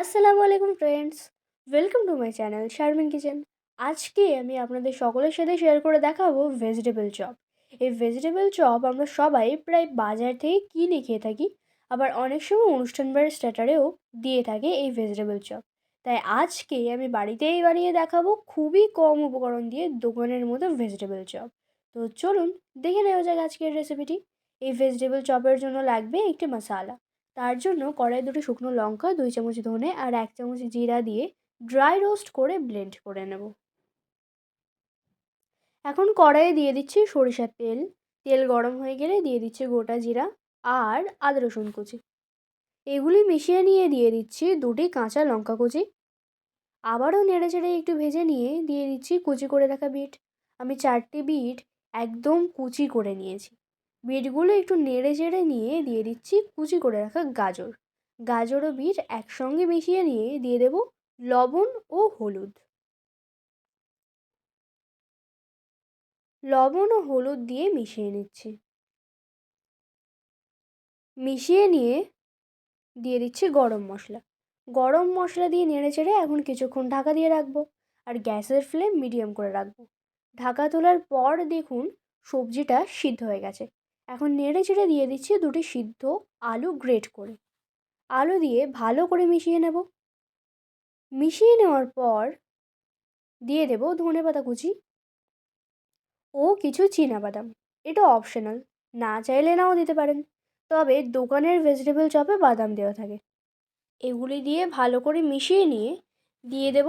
আসসালামু আলাইকুম friends welcome to my channel Sharmin kitchen আজকে আমি আপনাদের সকলের সাথে শেয়ার করে দেখাবো ভেজিটেবল চপ এই ভেজিটেবল চপ আমরা সবাই প্রায় বাজার থেকে কিনে খেয়ে থাকি, আবার অনেক সময় অনুষ্ঠান বাড়ির স্টার্টারেও দিয়ে থাকে এই ভেজিটেবল চপ তাই আজকে আমি বাড়িতেই বানিয়ে দেখাবো খুবই কম উপকরণ দিয়ে দোকানের মতো ভেজিটেবল চপ তো চলুন দেখে নেওয়া যাক আজকের রেসিপিটি এই ভেজিটেবল চপের জন্য লাগবে একটি মশালা তার জন্য কড়াই দুটো শুকনো লঙ্কা, দুই চামচ ধনে আর এক চামচ জিরা দিয়ে ড্রাই রোস্ট করে ব্লেন্ড করে নেব। এখন কড়াইয়ে দিয়ে দিচ্ছি সরিষার তেল। তেল গরম হয়ে গেলে দিয়ে দিচ্ছি গোটা জিরা আর আদা রসুন কুচি। এগুলি মিশিয়ে নিয়ে দিয়ে দিচ্ছি দুটি কাঁচা লঙ্কা কুচি। আবারও নেড়ে চেড়ে একটু ভেজে নিয়ে দিয়ে দিচ্ছি কুচি করে রাখা বিট। আমি চারটি বিট একদম কুচি করে নিয়েছি। বিটগুলো একটু নেড়ে চেড়ে নিয়ে দিয়ে দিচ্ছি কুচি করে রাখা গাজর। গাজর ও বিট একসঙ্গে মিশিয়ে নিয়ে দিয়ে দেব লবণ ও হলুদ। লবণ ও হলুদ দিয়ে মিশিয়ে নিচ্ছি। মিশিয়ে নিয়ে দিয়ে দিচ্ছি গরম মশলা। গরম মশলা দিয়ে নেড়ে চেড়ে এখন কিছুক্ষণ ঢাকা দিয়ে রাখব আর গ্যাসের ফ্লেম মিডিয়াম করে রাখব। ঢাকা তোলার পর দেখুন সবজিটা সিদ্ধ হয়ে গেছে। এখন নেড়ে চেড়ে দিয়ে দিচ্ছি দুটি সিদ্ধ আলু গ্রেট করে। আলু দিয়ে ভালো করে মিশিয়ে নেব। মিশিয়ে নেওয়ার পর দিয়ে দেব ধনে পাতা কুচি ও কিছু বাদাম এটা অপশনাল না চাইলে নাও দিতে পারেন। তবে দোকানের ভেজিটেবল চপে বাদাম দেওয়া থাকে। এগুলি দিয়ে ভালো করে মিশিয়ে নিয়ে দিয়ে দেব।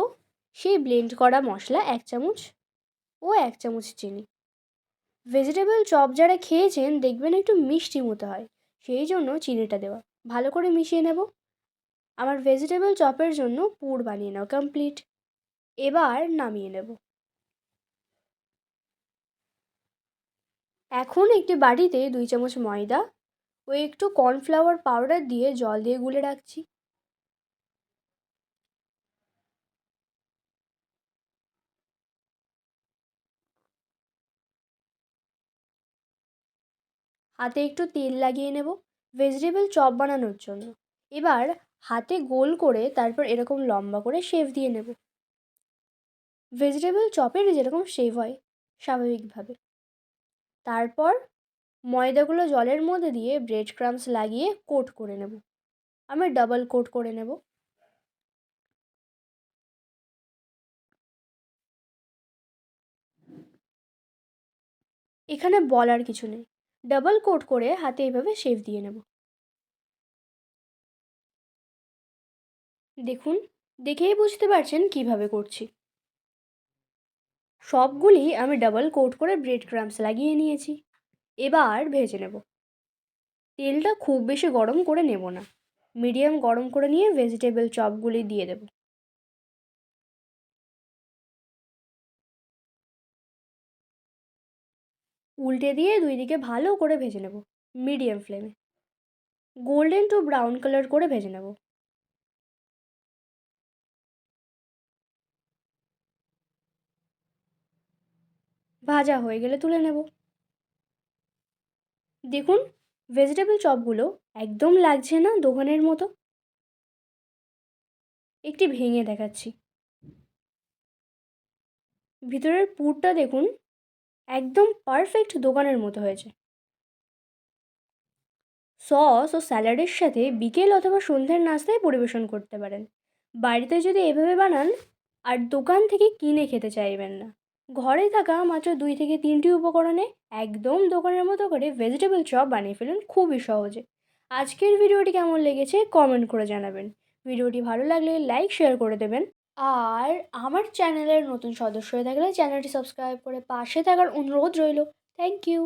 সেই ব্লেন্ড করা মশলা এক চামচ ও এক চামচ চিনি। ভেজিটেবল চপ যারা খেয়েছেন, দেখবেন একটু মিষ্টি মতো হয়। সেই জন্য চিনিটা দেওয়া। ভালো করে মিশিয়ে নেব। আমার ভেজিটেবল চপের জন্য পুর বানিয়ে নেওয়া কমপ্লিট এবার নামিয়ে নেব। এখন একটি বাটিতে দুই চামচ ময়দা ও একটু কর্নফ্লাওয়ার পাউডার দিয়ে জল দিয়ে গুলে রাখছি। হাতে একটু তেল লাগিয়ে নেব ভেজিটেবল চপ বানানোর জন্য। এবার হাতে গোল করে তারপর এরকম লম্বা করে শেভ দিয়ে নেব। ভেজিটেবল চপের যেরকম শেভ হয়, স্বাভাবিকভাবে। তারপর ময়দাগুলো জলের মধ্যে দিয়ে ব্রেড ক্রামস লাগিয়ে কোট করে নেব। আমি ডাবল কোট করে নেব। এখানে বলার কিছু নেই। ডাবল কোট করে হাতে এইভাবে শেভ দিয়ে নেব। দেখুন, দেখেই বুঝতে পারছেন কীভাবে করছি। সবগুলি আমি ডাবল কোট করে ব্রেড ক্রামস লাগিয়ে নিয়েছি। এবার ভেজে নেব। তেলটা খুব বেশি গরম করে নেব না। মিডিয়াম গরম করে নিয়ে ভেজিটেবল চপগুলি দিয়ে দেব। উল্টে দিয়ে দুই দিকে ভালো করে ভেজে নেব মিডিয়াম ফ্লেমে গোল্ডেন টু ব্রাউন কালার করে ভেজে নেব। ভাজা হয়ে গেলে তুলে নেব। দেখুন ভেজিটেবল চপগুলো একদম লাগছে না দোকানের মতো। একটি ভেঙে দেখাচ্ছি। ভিতরের পুরটা দেখুন একদম পারফেক্ট দোকানের মতো হয়েছে। সস ও স্যালাডের সাথে বিকেল অথবা সন্ধ্যের নাস্তায় পরিবেশন করতে পারেন। বাড়িতে যদি এভাবে বানান, আর দোকান থেকে কিনে খেতে চাইবেন না। ঘরে থাকা মাত্র দুই থেকে তিনটি উপকরণে একদম দোকানের মতো করে ভেজিটেবল চপ বানিয়ে ফেলুন খুবই সহজে। আজকের ভিডিওটি কেমন লেগেছে কমেন্ট করে জানাবেন। ভিডিওটি ভালো লাগলে লাইক শেয়ার করে দেবেন। আর আমার চ্যানেলের নতুন সদস্য হয়ে থাকলে চ্যানেলটি সাবস্ক্রাইব করে পাশে থাকার অনুরোধ রইল। Thank you